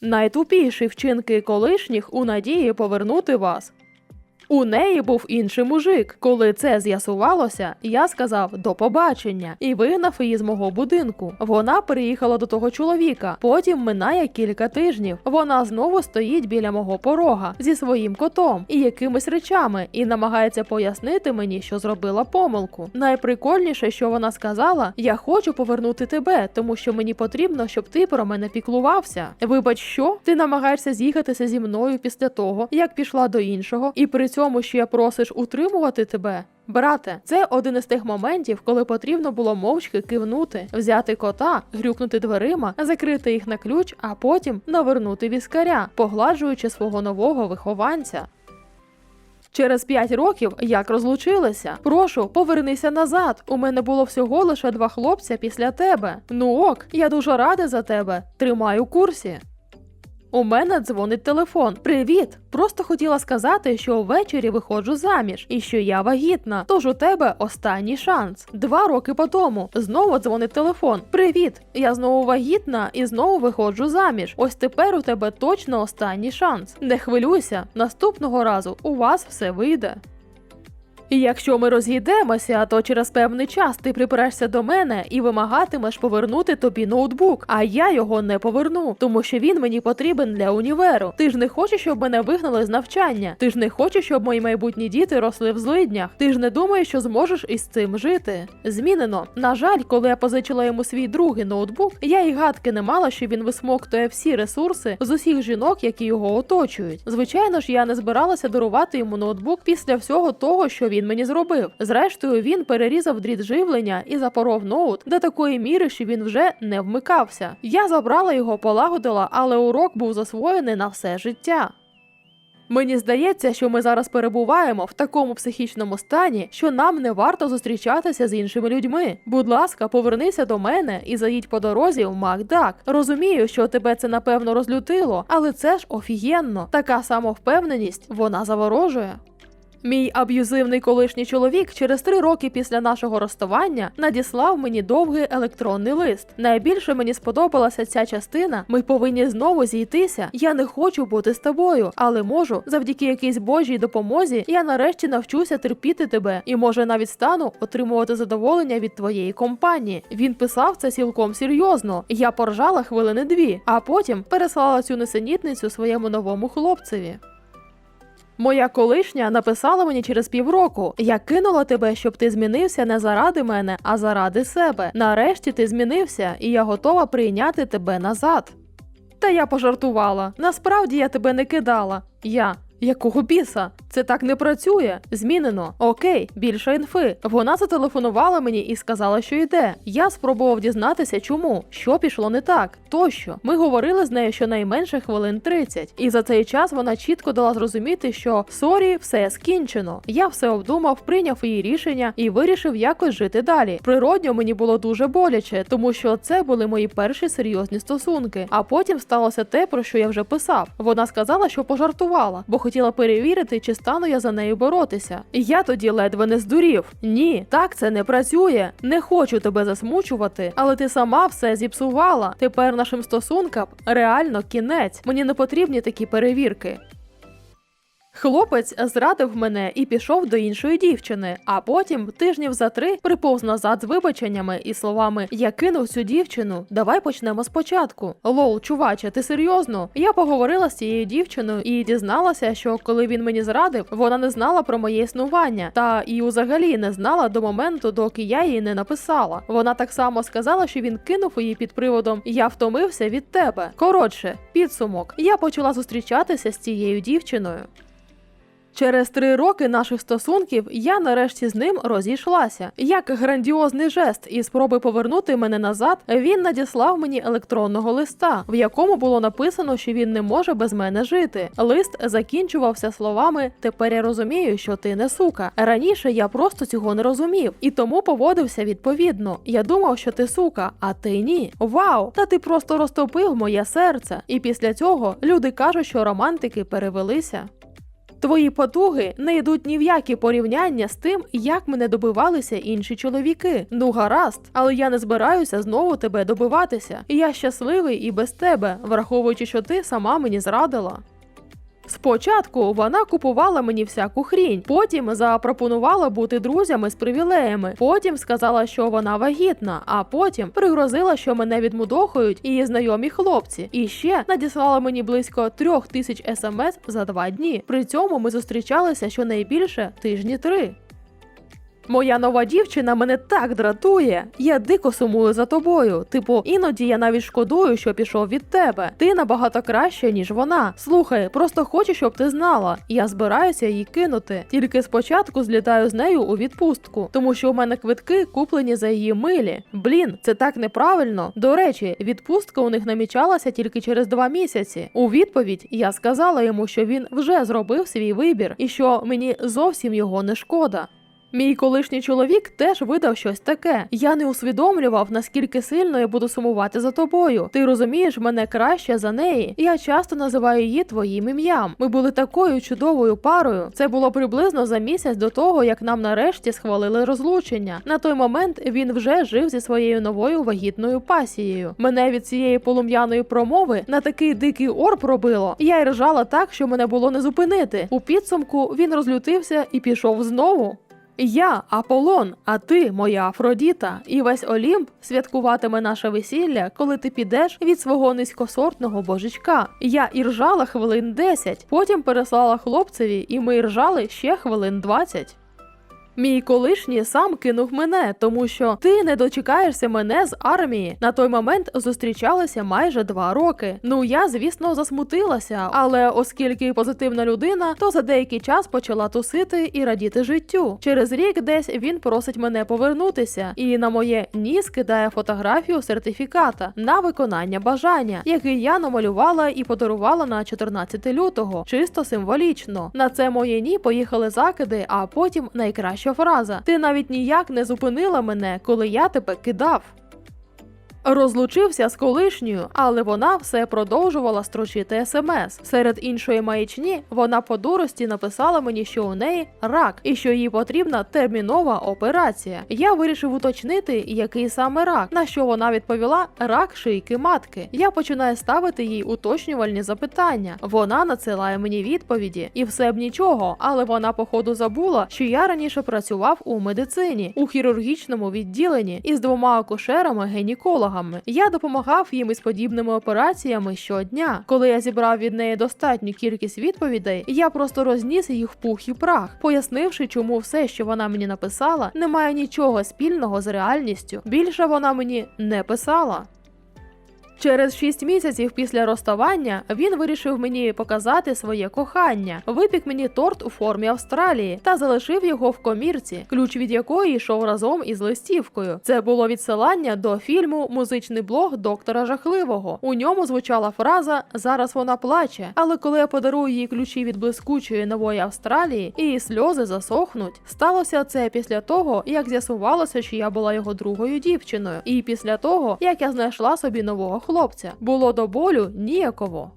Найтупіші вчинки колишніх у надії повернути вас. У неї був інший мужик. Коли це з'ясувалося, я сказав до побачення і вигнав її з мого будинку. Вона переїхала до того чоловіка. Потім минає кілька тижнів. Вона знову стоїть біля мого порога зі своїм котом і якимись речами, і намагається пояснити мені, що зробила помилку. Найприкольніше, що вона сказала: я хочу повернути тебе, тому що мені потрібно, щоб ти про мене піклувався. Вибач, що ти намагаєшся з'їхатися зі мною після того, як пішла до іншого, і при цьому ще просиш утримувати тебе. Брате, це один із тих моментів, коли потрібно було мовчки кивнути, взяти кота, грюкнути дверима, закрити їх на ключ, а потім навернути віскаря, погладжуючи свого нового вихованця. Через п'ять років як розлучилися. Прошу, повернися назад. У мене було всього лише два хлопця після тебе. Ну ок, я дуже рада за тебе. Тримай у курсі. У мене дзвонить телефон. Привіт! Просто хотіла сказати, що ввечері виходжу заміж і що я вагітна. Тож у тебе останній шанс. Два роки по тому знову дзвонить телефон. Привіт! Я знову вагітна і знову виходжу заміж. Ось тепер у тебе точно останній шанс. Не хвилюйся, наступного разу у вас все вийде. І якщо ми розійдемося, то через певний час ти припрешся до мене і вимагатимеш повернути тобі ноутбук, а я його не поверну, тому що він мені потрібен для універу. Ти ж не хочеш, щоб мене вигнали з навчання. Ти ж не хочеш, щоб мої майбутні діти росли в злиднях. Ти ж не думаєш, що зможеш із цим жити. Змінено. На жаль, коли я позичила йому свій другий ноутбук, я й гадки не мала, що він висмоктує всі ресурси з усіх жінок, які його оточують. Звичайно ж, я не збиралася дарувати йому ноутбук після всього того, що він мені зробив. Зрештою, він перерізав дріт живлення і запоров ноут до такої міри, що він вже не вмикався. Я забрала його, полагодила, але урок був засвоєний на все життя. Мені здається, що ми зараз перебуваємо в такому психічному стані, що нам не варто зустрічатися з іншими людьми. Будь ласка, повернися до мене і заїдь по дорозі в Макдак. Розумію, що тебе це напевно розлютило, але це ж офігенно. Така самовпевненість вона заворожує. Мій аб'юзивний колишній чоловік через три роки після нашого розставання надіслав мені довгий електронний лист. Найбільше мені сподобалася ця частина. Ми повинні знову зійтися. Я не хочу бути з тобою, але можу, завдяки якійсь божій допомозі, я нарешті навчуся терпіти тебе і може навіть стану отримувати задоволення від твоєї компанії. Він писав це цілком серйозно. Я поржала хвилини дві, а потім переслала цю несенітницю своєму новому хлопцеві. Моя колишня написала мені через півроку: я кинула тебе, щоб ти змінився не заради мене, а заради себе. Нарешті ти змінився, і я готова прийняти тебе назад. Та я пожартувала. Насправді я тебе не кидала. Я. Якого біса? Це так не працює. Змінено. Окей, більше інфи. Вона зателефонувала мені і сказала, що йде. Я спробував дізнатися, чому, що пішло не так. Тощо ми говорили з нею щонайменше хвилин 30. І за цей час вона чітко дала зрозуміти, що сорі, все скінчено. Я все обдумав, прийняв її рішення і вирішив якось жити далі. Природньо мені було дуже боляче, тому що це були мої перші серйозні стосунки. А потім сталося те, про що я вже писав. Вона сказала, що пожартувала, бо хотіла перевірити, чи стану я за нею боротися. І я тоді ледве не здурів. Ні, так це не працює. Не хочу тебе засмучувати, але ти сама все зіпсувала. Тепер нашим стосункам реально кінець. Мені не потрібні такі перевірки. Хлопець зрадив мене і пішов до іншої дівчини, а потім тижнів за три приповз назад з вибаченнями і словами Я кинув цю дівчину. Давай почнемо спочатку. Лол, чуваче, ти серйозно? Я поговорила з цією дівчиною і дізналася, що коли він мені зрадив, вона не знала про моє існування, та і взагалі не знала до моменту, доки я їй не написала. Вона так само сказала, що він кинув її під приводом Я втомився від тебе. Коротше, підсумок. Я почала зустрічатися з цією дівчиною. Через три роки наших стосунків я нарешті з ним розійшлася. Як грандіозний жест і спроби повернути мене назад, він надіслав мені електронного листа, в якому було написано, що він не може без мене жити. Лист закінчувався словами Тепер я розумію, що ти не сука. Раніше я просто цього не розумів і тому поводився відповідно. Я думав, що ти сука, а ти ні. Вау! Та ти просто розтопив моє серце. І після цього люди кажуть, що романтики перевелися. Твої потуги не йдуть ні в які порівняння з тим, як мене добивалися інші чоловіки. Ну гаразд, але я не збираюся знову тебе добиватися. Я щасливий і без тебе, враховуючи, що ти сама мені зрадила. Спочатку вона купувала мені всяку хрінь, потім запропонувала бути друзями з привілеями, потім сказала, що вона вагітна, а потім пригрозила, що мене відмудохують її знайомі хлопці, і ще надіслала мені близько трьох тисяч смс за два дні. При цьому ми зустрічалися щонайбільше тижні три. Моя нова дівчина мене так дратує. Я дико сумую за тобою. Типу, іноді я навіть шкодую, що пішов від тебе. Ти набагато краще, ніж вона. Слухай, просто хочу, щоб ти знала. Я збираюся її кинути. Тільки спочатку злітаю з нею у відпустку, тому що у мене квитки куплені за її милі. Блін, це так неправильно. До речі, відпустка у них намічалася тільки через два місяці. У відповідь я сказала йому, що він вже зробив свій вибір і що мені зовсім його не шкода. Мій колишній чоловік теж видав щось таке. Я не усвідомлював, наскільки сильно я буду сумувати за тобою. Ти розумієш мене краще за неї. Я часто називаю її твоїм ім'ям. Ми були такою чудовою парою. Це було приблизно за місяць до того, як нам нарешті схвалили розлучення. На той момент він вже жив зі своєю новою вагітною пасією. Мене від цієї полум'яної промови на такий дикий ор пробило. Я й ржала так, що мене було не зупинити. У підсумку він розлютився і пішов знову. Я Аполлон, а ти моя Афродіта, і весь Олімп святкуватиме наше весілля, коли ти підеш від свого низькосортного божечка. Я іржала хвилин 10, потім переслала хлопцеві, і ми іржали ще хвилин 20. Мій колишній сам кинув мене, тому що ти не дочекаєшся мене з армії. На той момент зустрічалися майже два роки. Ну я, звісно, засмутилася, але оскільки позитивна людина, то за деякий час почала тусити і радіти життю. Через рік десь він просить мене повернутися, і на моє ні скидає фотографію сертифіката на виконання бажання, який я намалювала і подарувала на 14 лютого, чисто символічно. На це моє ні поїхали закиди, а потім найкраща фраза: Ти навіть ніяк не зупинила мене, коли я тебе кидав. Розлучився з колишньою, але вона все продовжувала строчити смс. Серед іншої маячні вона по дурості написала мені, що у неї рак і що їй потрібна термінова операція. Я вирішив уточнити, який саме рак. На що вона відповіла рак шийки матки. Я починаю ставити їй уточнювальні запитання. Вона надсилає мені відповіді, і все б нічого, але вона походу забула, що я раніше працював у медицині у хірургічному відділенні із двома акушерами-гінекологами. Я допомагав їм із подібними операціями щодня. Коли я зібрав від неї достатню кількість відповідей, я просто розніс їх в пух і прах, пояснивши, чому все, що вона мені написала, не має нічого спільного з реальністю. Більше вона мені не писала. Через шість місяців після розставання він вирішив мені показати своє кохання, випік мені торт у формі Австралії та залишив його в комірці, ключ від якої йшов разом із листівкою. Це було відсилання до фільму Музичний блог доктора Жахливого. У ньому звучала фраза Зараз вона плаче. Але коли я подарую їй ключі від блискучої нової Австралії, її сльози засохнуть. Сталося це після того, як з'ясувалося, що я була його другою дівчиною, і після того, як я знайшла собі нового хлопця. Було до болю ніяково.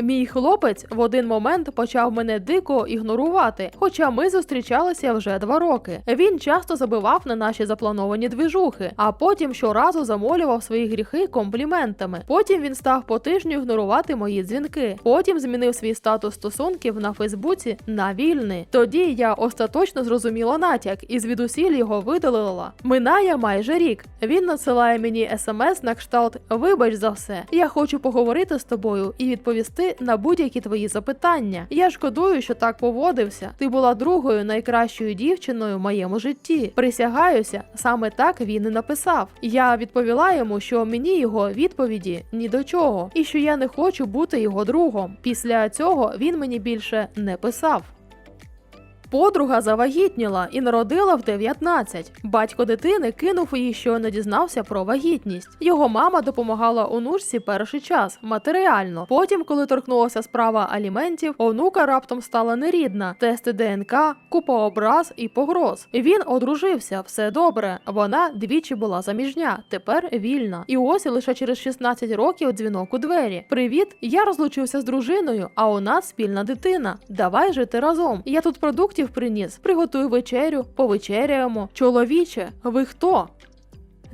Мій хлопець в один момент почав мене дико ігнорувати, хоча ми зустрічалися вже два роки. Він часто забивав на наші заплановані движухи, а потім щоразу замолював свої гріхи компліментами. Потім він став по тижню ігнорувати мої дзвінки. Потім змінив свій статус стосунків на Фейсбуці на вільний. Тоді я остаточно зрозуміла натяк і звідусіль його видалила. Минає майже рік. Він надсилає мені смс на кшталт Вибач за все. Я хочу поговорити з тобою і відповісти на будь-які твої запитання. Я шкодую, що так поводився. Ти була другою найкращою дівчиною в моєму житті. Присягаюся, саме так він і написав. Я відповіла йому, що мені його відповіді ні до чого, і що я не хочу бути його другом. Після цього він мені більше не писав. Подруга завагітніла і народила в 19. Батько дитини кинув її, щойно дізнався про вагітність. Його мама допомагала онучці перший час матеріально. Потім, коли торкнулася справа аліментів, онука раптом стала нерідна. Тести ДНК, купа образ і погроз. Він одружився, все добре. Вона двічі була заміжня, тепер вільна. І ось лише через 16 років дзвінок у двері. Привіт, я розлучився з дружиною, а у нас спільна дитина. Давай жити разом. Я тут продуктів приніс. Приготуй вечерю, повечеряємо. Чоловіче, ви хто?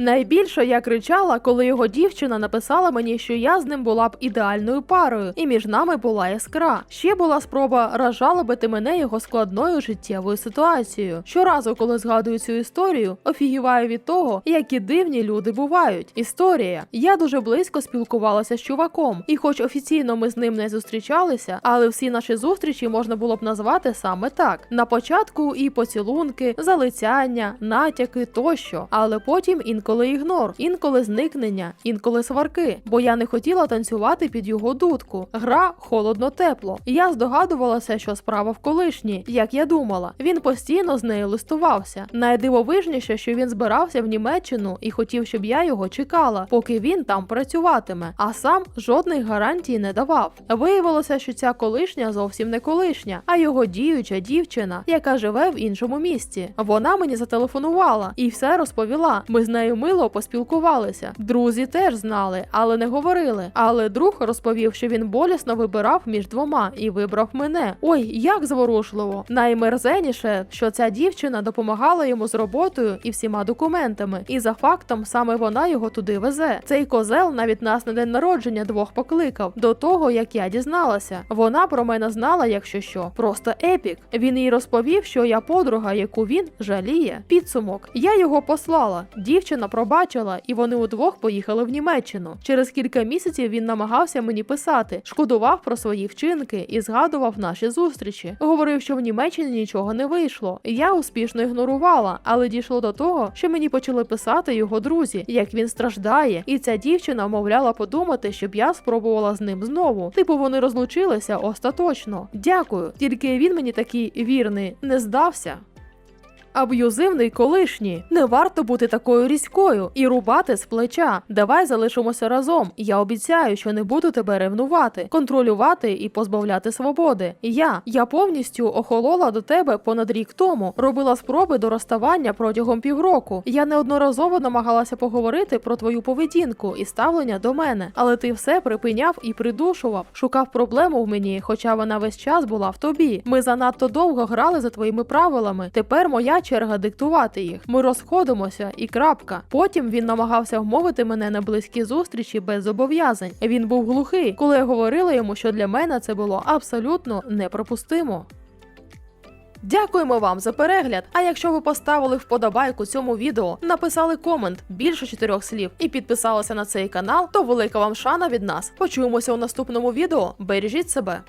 Найбільше я кричала, коли його дівчина написала мені, що я з ним була б ідеальною парою, і між нами була іскра. Ще була спроба розжалобити мене його складною життєвою ситуацією. Щоразу, коли згадую цю історію, офігіваю від того, які дивні люди бувають. Історія. Я дуже близько спілкувалася з чуваком, і, хоч офіційно ми з ним не зустрічалися, але всі наші зустрічі можна було б назвати саме так: на початку і поцілунки, залицяння, натяки тощо, але потім інколи ігнор, інколи зникнення, інколи сварки, бо я не хотіла танцювати під його дудку. Гра холодно-тепло. Я здогадувалася, що справа в колишній, як я думала. Він постійно з нею листувався. Найдивовижніше, що він збирався в Німеччину і хотів, щоб я його чекала, поки він там працюватиме, а сам жодних гарантій не давав. Виявилося, що ця колишня зовсім не колишня, а його діюча дівчина, яка живе в іншому місті. Вона мені зателефонувала і все розповіла. Ми з нею мило поспілкувалися. Друзі теж знали, але не говорили. Але друг розповів, що він болісно вибирав між двома і вибрав мене. Ой, як зворушливо! Наймерзеніше, що ця дівчина допомагала йому з роботою і всіма документами. І за фактом саме вона його туди везе. Цей козел навіть нас на день народження двох покликав. До того як я дізналася, вона про мене знала, якщо що. Просто епік. Він їй розповів, що я подруга, яку він жаліє. Підсумок. Я його послала. Дівчина пробачила, і вони удвох поїхали в Німеччину. Через кілька місяців він намагався мені писати, шкодував про свої вчинки і згадував наші зустрічі. Говорив, що в Німеччині нічого не вийшло. Я успішно ігнорувала, але дійшло до того, що мені почали писати його друзі, як він страждає, і ця дівчина вмовляла подумати, щоб я спробувала з ним знову. Типу, вони розлучилися остаточно. Дякую, тільки він мені такий вірний не здався. Аб'юзивний колишній. Не варто бути такою різкою і рубати з плеча. Давай залишимося разом. Я обіцяю, що не буду тебе ревнувати, контролювати і позбавляти свободи. Я я повністю охолола до тебе понад рік тому, робила спроби до розставання протягом півроку. Я неодноразово намагалася поговорити про твою поведінку і ставлення до мене, але ти все припиняв і придушував, шукав проблему в мені, хоча вона весь час була в тобі. Ми занадто довго грали за твоїми правилами. Тепер моя черга диктувати їх. Ми розходимося і крапка. Потім він намагався вмовити мене на близькі зустрічі без зобов'язань. Він був глухий, коли я говорила йому, що для мене це було абсолютно неприпустимо. Дякуємо вам за перегляд. А якщо ви поставили вподобайку цьому відео, написали комент більше чотирьох слів і підписалися на цей канал, то велика вам шана від нас. Почуємося у наступному відео. Бережіть себе.